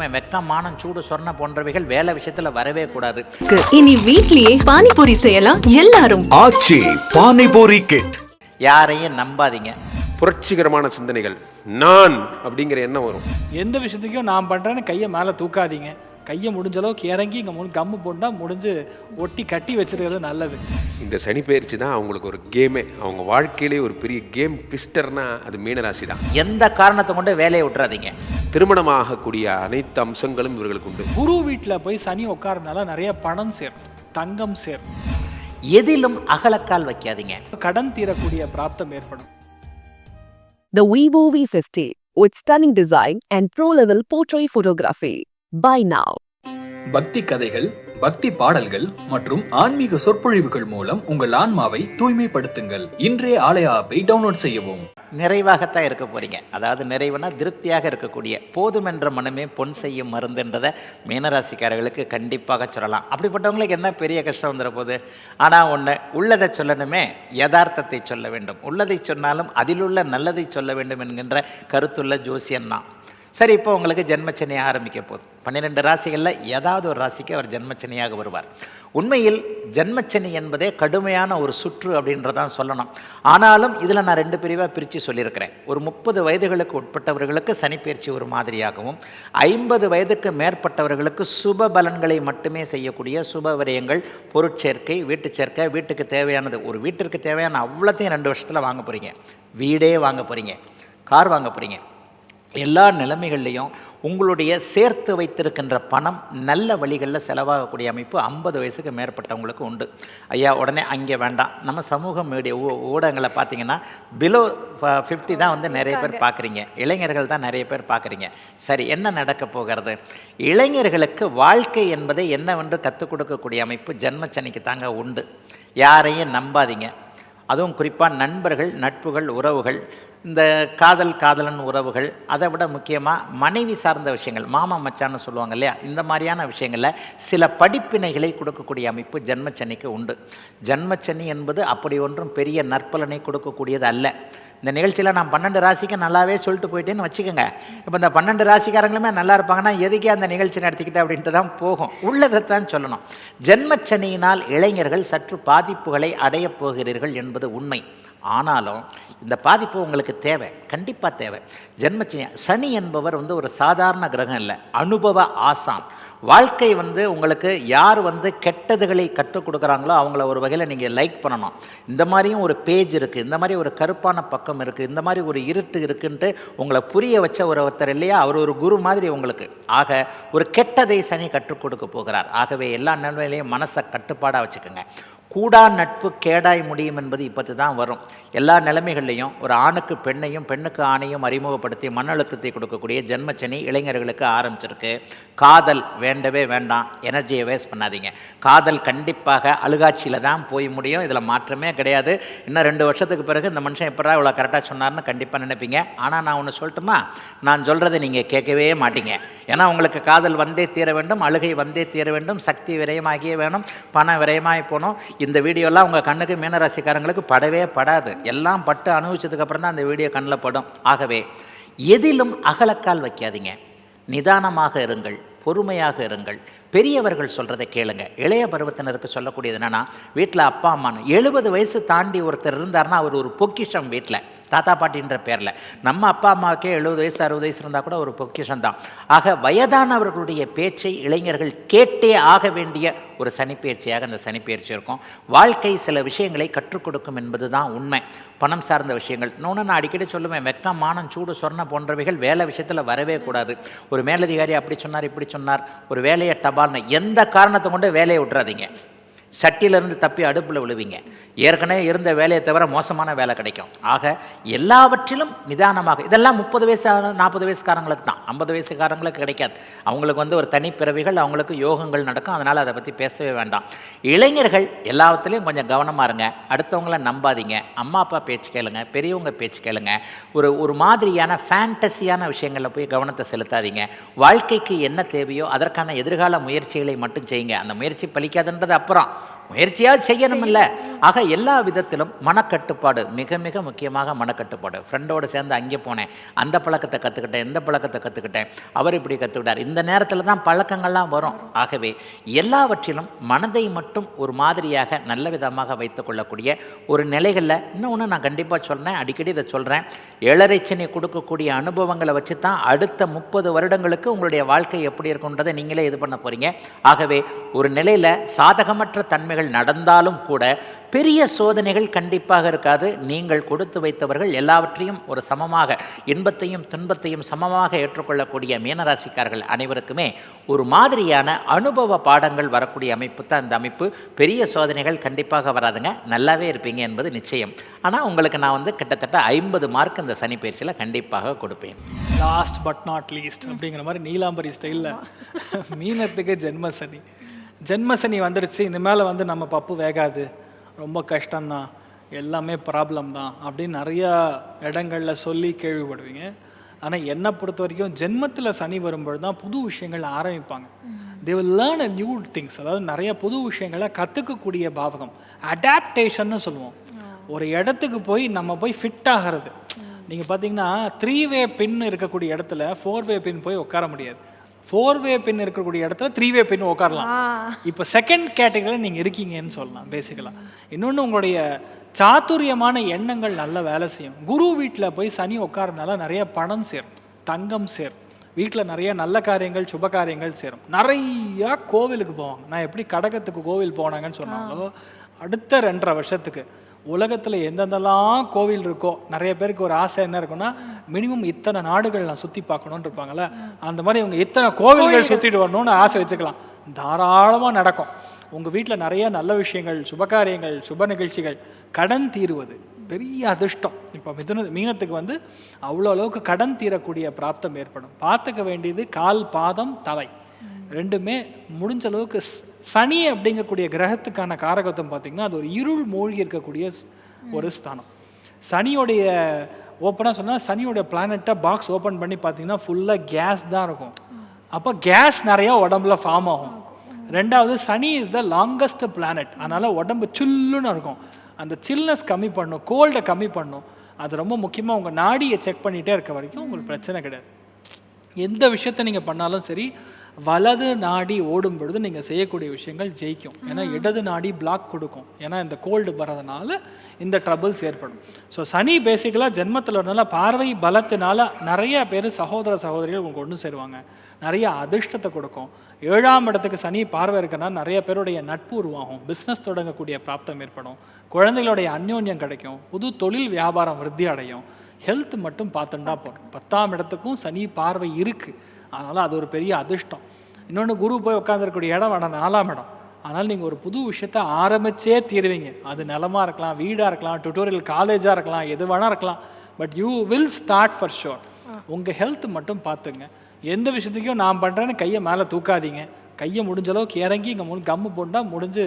வெக்கம் மானம் சூடு சொர்ண போன்றவைகள் வேலை விஷயத்துல வரவே கூடாது. இனி வீட்லயே பானிபூரி செய்யலாம் எல்லாரும். ஆச்சி பானிபூரி கிட். யாரையும் நம்பாதீங்க. புரட்சிகரமான சிந்தனைகள். நான் அப்படிங்கிற எண்ணம் வரும். எந்த விஷயத்துக்கும் நான் பண்ணுறேன்னு கையை மேலே தூக்காதீங்க. கையை முடிஞ்ச அளவுக்கு இறங்கி இங்கே முன் கம்மு போட்டால் முடிஞ்சு ஒட்டி கட்டி வச்சிருக்கிறது நல்லது. இந்த சனி பயிற்சி தான் அவங்களுக்கு ஒரு கேமே அவங்க வாழ்க்கையிலே ஒரு பெரிய கேம் ட்விஸ்டர்னா அது மீனராசி தான் எந்த காரணத்தை கொண்டு வேலையை விட்டுறாதீங்க. திருமணமாகக்கூடிய அனைத்து அம்சங்களும் இவர்களுக்கு உண்டு. குரு வீட்டில் போய் சனி உட்காரனால நிறைய பணம் சேரும் தங்கம் சேரும். எதிலும் அகலக்கால் வைக்காதீங்க. கடன் தீரக்கூடிய பிராப்தம் ஏற்படும். The Vivo V50 with stunning design and pro-level portrait photography. Buy now. பக்தி கதைகள் பக்தி பாடல்கள் மற்றும் ஆன்மீக சொற்பொழிவுகள் மூலம் உங்கள் ஆன்மாவை தூய்மைப்படுத்துங்கள். இன்றைய ஆலய ஆப்பை டவுன்லோட் செய்யவும். நிறைவாகத்தான் இருக்க போறீங்க. அதாவது நிறைவுனா திருப்தியாக இருக்கக்கூடிய போதும் என்ற மனமே பொன் செய்யும் மருந்துன்றதை மீனராசிக்காரர்களுக்கு கண்டிப்பாக சொல்லலாம். அப்படிப்பட்டவங்களுக்கு என்ன பெரிய கஷ்டம் வந்துட போகுது ஆனால் ஒன்று உள்ளதை சொல்லணுமே யதார்த்தத்தை சொல்ல வேண்டும். உள்ளதை சொன்னாலும் அதிலுள்ள நல்லதை சொல்ல வேண்டும் என்கின்ற கருத்துள்ள ஜோசியன் தான் சரி இப்போ உங்களுக்கு ஜென்மச்சனையை ஆரம்பிக்க போகுது. பன்னிரெண்டு ராசிகளில் ஏதாவது ஒரு ராசிக்கு அவர் ஜென்மச்சனியாக வருவார். உண்மையில் ஜென்மச்சனி என்பதே கடுமையான ஒரு சுற்று அப்படின்றதான் சொல்லணும். ஆனாலும் இதில் நான் ரெண்டு பிரிவாக பிரித்து சொல்லியிருக்கிறேன். ஒரு முப்பது வயதுகளுக்கு உட்பட்டவர்களுக்கு சனிப்பயிற்சி ஒரு மாதிரியாகவும் ஐம்பது வயதுக்கு மேற்பட்டவர்களுக்கு சுப பலன்களை மட்டுமே செய்யக்கூடிய சுப விரயங்கள் பொருட்சேர்க்கை வீட்டு சேர்க்கை வீட்டுக்கு தேவையானது. ஒரு வீட்டிற்கு தேவையான அவ்வளோத்தையும் ரெண்டு வருஷத்தில் வாங்க போகிறீங்க வீடே வாங்க போகிறீங்க கார் வாங்க போகிறீங்க எல்லா நிலைமைகள்லையும் உங்களுடைய சேர்த்து வைத்திருக்கின்ற பணம் நல்ல வழிகளில் செலவாகக்கூடிய அமைப்பு ஐம்பது வயசுக்கு மேற்பட்டவங்களுக்கு உண்டு. ஐயா உடனே அங்கே வேண்டாம். நம்ம சமூக மீடியா ஊ- ஊடகங்களை பார்த்தீங்கன்னா பிலோ ஃபிஃப்டி தான் வந்து நிறைய பேர் பார்க்குறீங்க. இளைஞர்கள் தான் நிறைய பேர் பார்க்குறீங்க. சரி என்ன நடக்க போகிறது? இளைஞர்களுக்கு வாழ்க்கை என்பதை என்னவென்று கற்றுக் கொடுக்கக்கூடிய அமைப்பு ஜென்மச்சனிக்கு தாங்க உண்டு. யாரையும் நம்பாதீங்க. அதுவும் குறிப்பாக நண்பர்கள் நட்புகள் உறவுகள் இந்த காதல் காதலன் உறவுகள் அதை விட முக்கியமாக மனைவி சார்ந்த விஷயங்கள் மாமா மச்சான்னு சொல்லுவாங்க இல்லையா? இந்த மாதிரியான விஷயங்களில் சில படிப்பினைகளை கொடுக்கக்கூடிய அமைப்பு ஜென்மச்சனிக்கு உண்டு. ஜென்மச்சனி என்பது அப்படி ஒன்றும் பெரிய நற்பலனை கொடுக்கக்கூடியது அல்ல. இந்த நிகழ்ச்சியில் நான் பன்னெண்டு ராசிக்கு நல்லாவே சொல்லிட்டு போயிட்டேன்னு வச்சுக்கோங்க. இப்போ இந்த பன்னெண்டு ராசிக்காரங்களுமே நல்லா இருப்பாங்கன்னா எதுக்கே அந்த நிகழ்ச்சி நடத்திக்கிட்டு அப்படின்ட்டு தான் போகும். உள்ளதைத்தான் சொல்லணும். ஜென்மச்சனியினால் இளைஞர்கள் சற்று பாதிப்புகளை அடையப் போகிறீர்கள் என்பது உண்மை. ஆனாலும் இந்த பாதிப்பு உங்களுக்கு தேவை கண்டிப்பாக தேவை. ஜென்மச்சயம் சனி என்பவர் வந்து ஒரு சாதாரண கிரகம் இல்லை அனுபவ ஆசான். வாழ்க்கை வந்து உங்களுக்கு யார் வந்து கெட்டதுகளை கற்றுக் கொடுக்குறாங்களோ அவங்கள ஒரு வகையில் நீங்கள் லைக் பண்ணணும். இந்த மாதிரியும் ஒரு பேஜ் இருக்குது இந்த மாதிரி ஒரு கருப்பான பக்கம் இருக்குது இந்த மாதிரி ஒரு இருட்டு இருக்குன்ட்டு உங்களை புரிய வச்ச ஒரு ஒருத்தர் இல்லையா அவர் ஒரு குரு மாதிரி உங்களுக்கு. ஆக ஒரு கெட்டதை சனி கற்றுக் கொடுக்க போகிறார். ஆகவே எல்லா நிலையிலையும் மனசை கட்டுப்பாடாக வச்சுக்கோங்க. கூடா நட்பு கேடாய் முடியும் என்பது இப்போது தான் வரும். எல்லா நிலைமைகள்லையும் ஒரு ஆணுக்கு பெண்ணையும் பெண்ணுக்கு ஆணையும் அறிமுகப்படுத்தி மன அழுத்தத்தை கொடுக்கக்கூடிய ஜென்மச்சனி இளைஞர்களுக்கு ஆரம்பிச்சிருக்கு. காதல் வேண்டவே வேண்டாம். எனர்ஜியை வேஸ்ட் பண்ணாதீங்க. காதல் கண்டிப்பாக அழுகாட்சியில் தான் போய் முடியும். இதில் மாற்றமே கிடையாது. இன்னும் ரெண்டு வருஷத்துக்கு பிறகு இந்த மனுஷன் எப்படா இவ்வளோ கரெக்டாக சொன்னார்னு கண்டிப்பாக நினைப்பீங்க. ஆனால் நான் ஒன்று சொல்லட்டுமா? நான் சொல்கிறத நீங்கள் கேட்கவே மாட்டீங்க. ஏன்னா உங்களுக்கு காதல் வந்தே தீர வேண்டும் அழுகை வந்தே தீர வேண்டும் சக்தி விரயமாகியே வேணும் பணம் விரயமாகி போகணும். இந்த வீடியோலாம் உங்கள் கண்ணுக்கு மீனராசிக்காரங்களுக்கு படவே படாது. எல்லாம் பட்டு அனுபவிச்சதுக்கப்புறம் தான் அந்த வீடியோ கண்ணில் படும். ஆகவே எதிலும் அகலக்கால் வைக்காதீங்க. நிதானமாக இருங்கள் பொறுமையாக இருங்கள். பெரியவர்கள் சொல்கிறதை கேளுங்க. இளைய பருவத்தினருக்கு சொல்லக்கூடியது என்னென்னா வீட்டில் அப்பா அம்மான்னு. எழுபது வயசு தாண்டி ஒருத்தர் இருந்தார்னா அவர் ஒரு பொக்கிஷம் வீட்டில் தாத்தா பாட்டின்ற பேரில். நம்ம அப்பா அம்மாவுக்கே எழுபது வயசு அறுபது வயசு இருந்தால் கூட ஒரு பொக்கிஷம் தான். ஆக வயதானவர்களுடைய பேச்சை இளைஞர்கள் கேட்டே ஆக வேண்டிய ஒரு சனிப்பெயர்ச்சியாக அந்த சனிப்பெயர்ச்சி இருக்கும். வாழ்க்கை சில விஷயங்களை கற்றுக் கொடுக்கும் என்பது தான் உண்மை. பணம் சார்ந்த விஷயங்கள். இன்னொன்று நான் அடிக்கடி சொல்லுவேன் வெக்கம் மானம் சூடு சொர்ண போன்றவைகள் வேலை விஷயத்தில் வரவே கூடாது. ஒரு மேலதிகாரி அப்படி சொன்னார் இப்படி சொன்னார். ஒரு வேலையை டபால்னு எந்த காரணத்தை கொண்டு வேலையை விட்டுறாதீங்க? சட்டியிலிருந்து தப்பி அடுப்பில் விழுவீங்க. ஏற்கனவே இருந்த வேலையை தவிர மோசமான வேலை கிடைக்கும். ஆக எல்லாவற்றிலும் நிதானமாக இதெல்லாம் முப்பது வயசு நாற்பது வயசுக்காரங்களுக்கு தான். ஐம்பது வயசுக்காரங்களுக்கு கிடைக்காது. அவங்களுக்கு வந்து ஒரு தனிப்பிறவிகள் அவங்களுக்கு யோகங்கள் நடக்கும். அதனால் அதை பற்றி பேசவே வேண்டாம். இளைஞர்கள் எல்லாத்துலேயும் கொஞ்சம் கவனமாக இருங்க. அடுத்தவங்கள நம்பாதீங்க. அம்மா அப்பா பேச்சு கேளுங்க. பெரியவங்க பேச்சு கேளுங்க. ஒரு ஒரு மாதிரியான ஃபேண்டசியான விஷயங்களில் போய் கவனத்தை செலுத்தாதீங்க. வாழ்க்கைக்கு என்ன தேவையோ அதற்கான எதிர்கால முயற்சிகளை மட்டும் செய்யுங்க. அந்த முயற்சி பலிக்காதுன்றது அப்புறம். முயற்சியாவது செய்யணுமில்ல. ஆக எல்லா விதத்திலும் மனக்கட்டுப்பாடு மிக மிக முக்கியமாக மனக்கட்டுப்பாடு. ஃப்ரெண்டோடு சேர்ந்து அங்கே போனேன். அந்த பழக்கத்தை கற்றுக்கிட்டேன் இந்த பழக்கத்தை கற்றுக்கிட்டேன் அவர் இப்படி கற்றுக்கிட்டார் இந்த நேரத்தில் தான் பழக்கங்கள்லாம் வரும். ஆகவே எல்லாவற்றிலும் மனதை மட்டும் ஒரு மாதிரியாக நல்ல விதமாக வைத்துக்கொள்ளக்கூடிய ஒரு நிலைகளில் இன்னொன்று நான் கண்டிப்பாக சொல்கிறேன் அடிக்கடி இதை சொல்கிறேன் ஏழரைச்சனை கொடுக்கக்கூடிய அனுபவங்களை வச்சு தான் அடுத்த முப்பது வருடங்களுக்கு உங்களுடைய வாழ்க்கை எப்படி இருக்குன்றதை நீங்களே இது பண்ண போகிறீங்க ஆகவே ஒரு நிலையில் சாதகமற்ற தன்மைகள் நடந்தாலும் கூட பெரிய சோதனைகள் கண்டிப்பாக இருக்காது. நீங்கள் கொடுத்து வைத்தவர்கள் எல்லாவற்றையும் ஒரு சமமாக இன்பத்தையும் துன்பத்தையும் சமமாக ஏற்றுக்கொள்ளக்கூடிய மீனராசிக்காரர்கள் அனைவருக்குமே ஒரு மாதிரியான அனுபவ பாடங்கள் வரக்கூடிய அமைப்பு தான் இந்த அமைப்பு. பெரிய சோதனைகள் கண்டிப்பாக வராதுங்க. நல்லாவே இருப்பீங்க என்பது நிச்சயம். ஆனால் உங்களுக்கு நான் வந்து கிட்டத்தட்ட ஐம்பது மார்க் இந்த சனி பயிற்சியில் கண்டிப்பாக கொடுப்பேன். லாஸ்ட் பட் நாட் லீஸ்ட் அப்படிங்கிற மாதிரி நீலாம்பரி ஸ்டைலில் மீனத்துக்கு ஜென்ம சனி ஜென்ம சனி வந்துருச்சு. இனிமேல் வந்து நம்ம பப்பு வேகாது. ரொம்ப கஷ்டம்தான் எல்லாமே ப்ராப்ளம் தான் அப்படின்னு நிறையா இடங்களில் சொல்லி கேள்விப்படுவீங்க. ஆனால் என்னை பொறுத்த வரைக்கும் ஜென்மத்தில் சனி வரும்பொழுது தான் புது விஷயங்கள் ஆரம்பிப்பாங்க. They will learn a new things அதாவது நிறைய புது விஷயங்களை கற்றுக்கக்கூடிய பாவகம். அடாப்டேஷன்னு சொல்லுவோம். ஒரு இடத்துக்கு போய் நம்ம போய் ஃபிட் ஆகிறது. நீங்கள் பார்த்தீங்கன்னா த்ரீ வே பின் இருக்கக்கூடிய இடத்துல ஃபோர் வே பின் போய் உட்கார முடியாது. ஃபோர் வே பின் இருக்கக்கூடிய இடத்துல த்ரீ வே பின் உட்காரலாம் இப்போ செகண்ட் கேட்டகரியில் நீங்கள் இருக்கீங்கன்னு சொல்லலாம் பேசிக்கலாக இன்னொன்று உங்களுடைய சாதுரியமான எண்ணங்கள் நல்ல வேலை செய்யும். குரு வீட்டில் போய் சனி உட்காரனால நிறைய பணம் சேரும் தங்கம் சேரும். வீட்டில் நிறைய நல்ல காரியங்கள் சுப காரியங்கள் சேரும். நிறையா கோவிலுக்கு போவாங்க. நான் எப்படி கடகத்துக்கு கோவில் போனாங்கன்னு சொன்னாங்களோ அடுத்த ரெண்டரை வருஷத்துக்கு. உலகத்தில் எந்தெந்தெல்லாம் கோவில் இருக்கோ நிறைய பேருக்கு ஒரு ஆசை என்ன இருக்குன்னா மினிமம் இத்தனை நாடுகள் நான் சுற்றி பார்க்கணுன்னு இருப்பாங்கல்ல அந்த மாதிரி இவங்க இத்தனை கோவில்கள் சுற்றிட்டு வரணும்னு ஆசை வச்சுக்கலாம். தாராளமாக நடக்கும். உங்கள் வீட்டில் நிறைய நல்ல விஷயங்கள் சுபகாரியங்கள் சுப நிகழ்ச்சிகள் கடன் தீருவது பெரிய அதிர்ஷ்டம். இப்போ மிதுன மீனத்துக்கு வந்து அவ்வளோ அளவுக்கு கடன் தீரக்கூடிய பிராப்தம் ஏற்படும். பார்த்துக்க வேண்டியது கால் பாதம் தலை. ரெண்டுமே முடிஞ்ச அளவுக்கு சனி அப்படிங்கக்கூடிய கிரகத்துக்கான காரகத்துவம் பார்த்திங்கன்னா அது ஒரு இருள் மூழ்கி இருக்கக்கூடிய ஒரு ஸ்தானம். சனியோடைய ஓப்பனாக சொன்னால் சனியோடைய பிளானெட்டை பாக்ஸ் ஓப்பன் பண்ணி பார்த்தீங்கன்னா ஃபுல்லாக கேஸ் தான் இருக்கும். அப்போ கேஸ் நிறையா உடம்புல ஃபார்ம் ஆகும். ரெண்டாவது சனி இஸ் த லாங்கஸ்ட் பிளானட் அதனால் உடம்பு சில்லுன்னு இருக்கும். அந்த சில்னஸ் கம்மி பண்ணும் கோல்டை கம்மி பண்ணும். அது ரொம்ப முக்கியமாக உங்கள் நாடியை செக் பண்ணிகிட்டே இருக்க வரைக்கும் உங்களுக்கு பிரச்சனை கிடையாது. எந்த விஷயத்தை நீங்கள் பண்ணாலும் சரி வலது நாடி ஓடும் பொழுது நீங்கள் செய்யக்கூடிய விஷயங்கள் ஜெயிக்கும். ஏன்னா இடது நாடி பிளாக் கொடுக்கும். ஏன்னா இந்த கோல்டு வர்றதுனால இந்த ட்ரபிள்ஸ் ஏற்படும். ஸோ சனி பேசிக்கலாக ஜென்மத்தில் வரனால பார்வை பலத்தினால நிறைய பேர் சகோதர சகோதரிகள் உங்களுக்கு ஒன்று சேருவாங்க. நிறைய அதிர்ஷ்டத்தை கொடுக்கும். ஏழாம் இடத்துக்கு சனி பார்வை இருக்குன்னா நிறைய பேருடைய நட்பு உருவாகும். பிஸ்னஸ் தொடங்கக்கூடிய பிராப்தம் ஏற்படும். குழந்தைகளுடைய அந்யோன்யம் கிடைக்கும். புது தொழில் வியாபாரம் விருத்தி அடையும். ஹெல்த் மட்டும் பார்த்துட்டா போதும். பத்தாம் இடத்துக்கும் சனி பார்வை இருக்குது அதனால் அது ஒரு பெரிய அதிர்ஷ்டம். இன்னொன்று குரு போய் உட்காந்துருக்கக்கூடிய இடம் வேணாம் நாலாம் இடம். ஆனால் நீங்கள் ஒரு புது விஷயத்த ஆரம்பிச்சே தீருவீங்க. அது நிலமா இருக்கலாம் வீடாக இருக்கலாம் டுட்டோரியல் காலேஜாக இருக்கலாம் எது வேணா இருக்கலாம். But you will start for sure உங்கள் ஹெல்த் மட்டும் பார்த்துங்க. எந்த விஷயத்துக்கும் நான் பண்ணுறேன்னு கையை மேலே தூக்காதீங்க. கையை முடிஞ்ச அளவுக்கு இறங்கி இங்கே முன் கம்மு போட்டால் முடிஞ்சு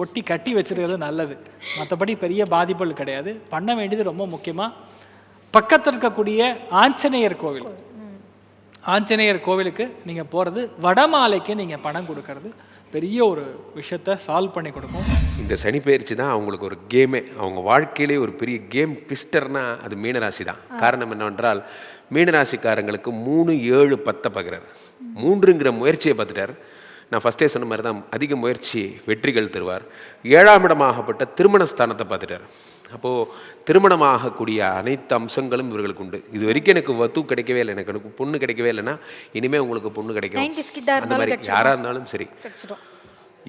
ஒட்டி கட்டி வச்சிருக்கிறது நல்லது. மற்றபடி பெரிய பாதிப்புகள் கிடையாது. பண்ண வேண்டியது ரொம்ப முக்கியமாக பக்கத்தில் இருக்கக்கூடிய ஆஞ்சநேயர் கோவில். ஆஞ்சநேயர் கோவிலுக்கு நீங்கள் போகிறது வடமாலைக்கு நீங்கள் பணம் கொடுக்கறது பெரிய ஒரு விஷயத்த சால்வ் பண்ணி கொடுக்கும். இந்த சனி பயிற்சி தான் அவங்களுக்கு ஒரு கேமே அவங்க வாழ்க்கையிலே ஒரு பெரிய கேம் ட்விஸ்டர்னா அது மீனராசி தான். காரணம் என்னவென்றால் மீனராசிக்காரங்களுக்கு மூணு ஏழு பத்தை பார்க்குறாரு மூன்றுங்கிற முயற்சியை பார்த்துட்டார். நான் ஃபஸ்ட்டே சொன்ன மாதிரி தான் அதிக முயற்சி வெற்றிகள் தருவார். ஏழாம் இடமாகப்பட்ட திருமண ஸ்தானத்தை பார்த்துட்டார். அப்போது திருமணமாகக்கூடிய அனைத்து அம்சங்களும் இவர்களுக்கு உண்டு. இது வரைக்கும் எனக்கு வத்து கிடைக்கவே இல்லை. எனக்கு எனக்கு பொண்ணு கிடைக்கவே இல்லைன்னா இனிமேல் உங்களுக்கு பொண்ணு கிடைக்கும். 90s கிட்டா அந்த மாதிரி யாராக இருந்தாலும் சரி. கிடைச்சிடும்.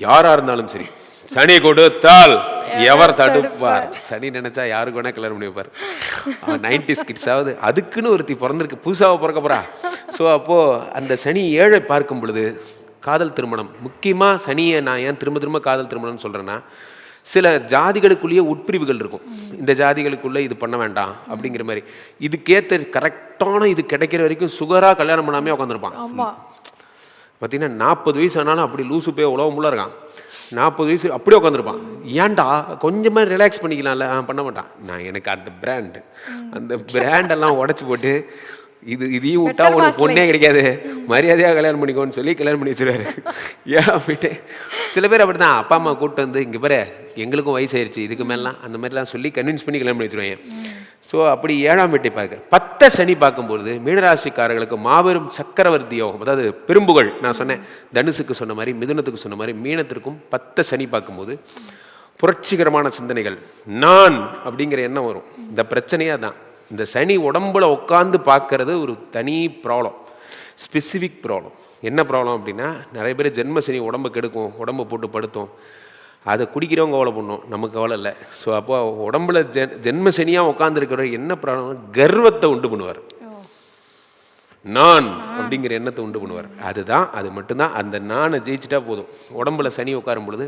யாரா இருந்தாலும் சரி. சனி கொடுத்தால் எவர் தடுப்பார்? சனி நினைச்சா யாருக்கு வேணா கல்யாணம் பண்ணி வைப்பார். நைன்டி கிட்ஸாவது அதுக்குன்னு ஒருத்தி பிறந்திருக்கு. புதுசாக பிறக்க போறா. ஸோ அப்போ அந்த சனி ஏழை பார்க்கும் பொழுது காதல் திருமணம். முக்கியமாக சனியை நான் ஏன் திரும்ப திரும்ப காதல் திருமணம்னு சொல்கிறேன்னா சில ஜாதிகளுக்குள்ளேயே உட்பிரிவுகள் இருக்கும். இந்த ஜாதிகளுக்குள்ளே இது பண்ண வேண்டாம் அப்படிங்கிற மாதிரி. இதுக்கேற்ற கரெக்டான இது கிடைக்கிற வரைக்கும் சுகராக கல்யாணம் பண்ணாமே உட்காந்துருப்பான். பார்த்தீங்கன்னா நாற்பது வயசு ஆனாலும் அப்படி லூசு போய் உலகம் இருக்கான். நாற்பது வயசு அப்படியே உட்காந்துருப்பான். ஏன்டா? கொஞ்சமாக ரிலாக்ஸ் பண்ணிக்கலாம்ல. பண்ண மாட்டான். நான் எனக்கு அந்த பிராண்டு அந்த பிராண்டெல்லாம் உடச்சி போட்டு இது இதையும் விட்டா உனக்கு பொண்ணே கிடைக்காது. மரியாதையாக கல்யாணம் பண்ணிக்கோன்னு சொல்லி கல்யாணம் பண்ணி வச்சிருவாரு. ஏழாம் வீட்டை சில பேர் அப்படி தான் அப்பா அம்மா கூப்பிட்டு வந்து இங்கே பாரு எங்களுக்கும் வயசாயிருச்சு இதுக்கு மேலாம் அந்த மாதிரிலாம் சொல்லி கன்வின்ஸ் பண்ணி கல்யாணம் பண்ணி வச்சிருவாங்க. ஸோ அப்படி ஏழாம் வீட்டை பார்க்க. பத்த சனி பார்க்கும்பொழுது மீனராசிக்காரர்களுக்கு மாபெரும் சக்கரவர்த்தி யோகம் அதாவது பெரும்புகள் நான் சொன்னேன். தனுசுக்கு சொன்ன மாதிரி மிதுனத்துக்கு சொன்ன மாதிரி மீனத்திற்கும் பத்த சனி பார்க்கும்போது புரட்சிகரமான சிந்தனைகள் நான் அப்படிங்கிற எண்ணம் வரும். இந்த பிரச்சனையாக தான் இந்த சனி உடம்புல உட்காந்து பார்க்கறது ஒரு தனி ப்ராப்ளம் ஸ்பெசிஃபிக் ப்ராப்ளம் என்ன ப்ராப்ளம் அப்படின்னா நிறைய பேர் ஜென்ம சனி உடம்பு கெடுக்கும் உடம்பை போட்டு படுத்தும். அதை குடிக்கிறவங்க கவலை பண்ணும் நமக்கு கவலை இல்லை. ஸோ அப்போ உடம்புல ஜென் ஜென்ம சனியாக உட்காந்துருக்கிறவர் என்ன ப்ராப்ளம் கர்வத்தை உண்டு பண்ணுவார். நான் அப்படிங்கிற எண்ணத்தை உண்டு பண்ணுவார். அதுதான் அது மட்டும்தான் அந்த நானை ஜெயிச்சிட்டா போதும். உடம்புல சனி உட்காரும் பொழுது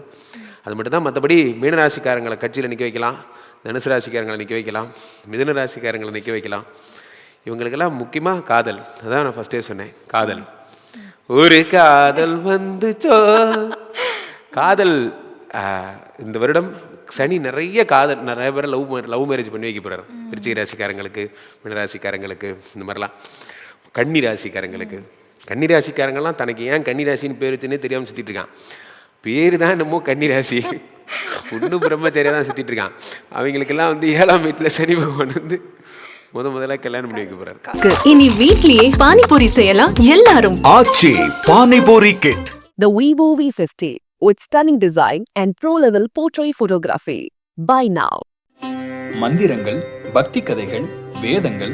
அது மட்டும்தான் மற்றபடி மீனராசிக்காரங்களை கட்சியில் நிற்க வைக்கலாம். தனுசு ராசிக்காரங்களை நிற்க வைக்கலாம் மிதுன ராசிக்காரங்களை நிற்க வைக்கலாம். இவங்களுக்கெல்லாம் முக்கியமாக காதல். அதான் நான் ஃபஸ்ட்டே சொன்னேன் காதல். ஒரு காதல் வந்துச்சோ காதல் இந்த வருடம் சனி நிறைய காதல் நிறைய பேர் லவ் லவ் மேரேஜ் பண்ணி வைக்க போகிறார் விருச்சிக ராசிக்காரங்களுக்கு மீனராசிக்காரங்களுக்கு இந்த மாதிரிலாம். கன்னி ராசிக்காரங்களுக்கு. கன்னி ராசிக்காரங்கெல்லாம் தனக்கு ஏன் கன்னி ராசின்னு பேர் வச்சுன்னே தெரியாமல் சுற்றிட்டு இருக்கான். பேர் தான் என்னமோ கன்னி ராசி. ஒன்றும் பிரம்மச்சரியாக தான் சுற்றிட்டு இருக்கான் அவங்களுக்கெல்லாம் வந்து ஏழாம் வீட்டில் சனி பகவான் வந்து முத முதல்ல கல்யாணம் பண்ணி வைக்க போகிறார் இனி வீட்லயே பானிபூரி செய்யலாம் எல்லாரும் Aachi panipuri kit The Vivo V50 with stunning design and pro-level portrait photography. Buy now. மந்திரங்கள் பக்தி கதைகள் வேதங்கள்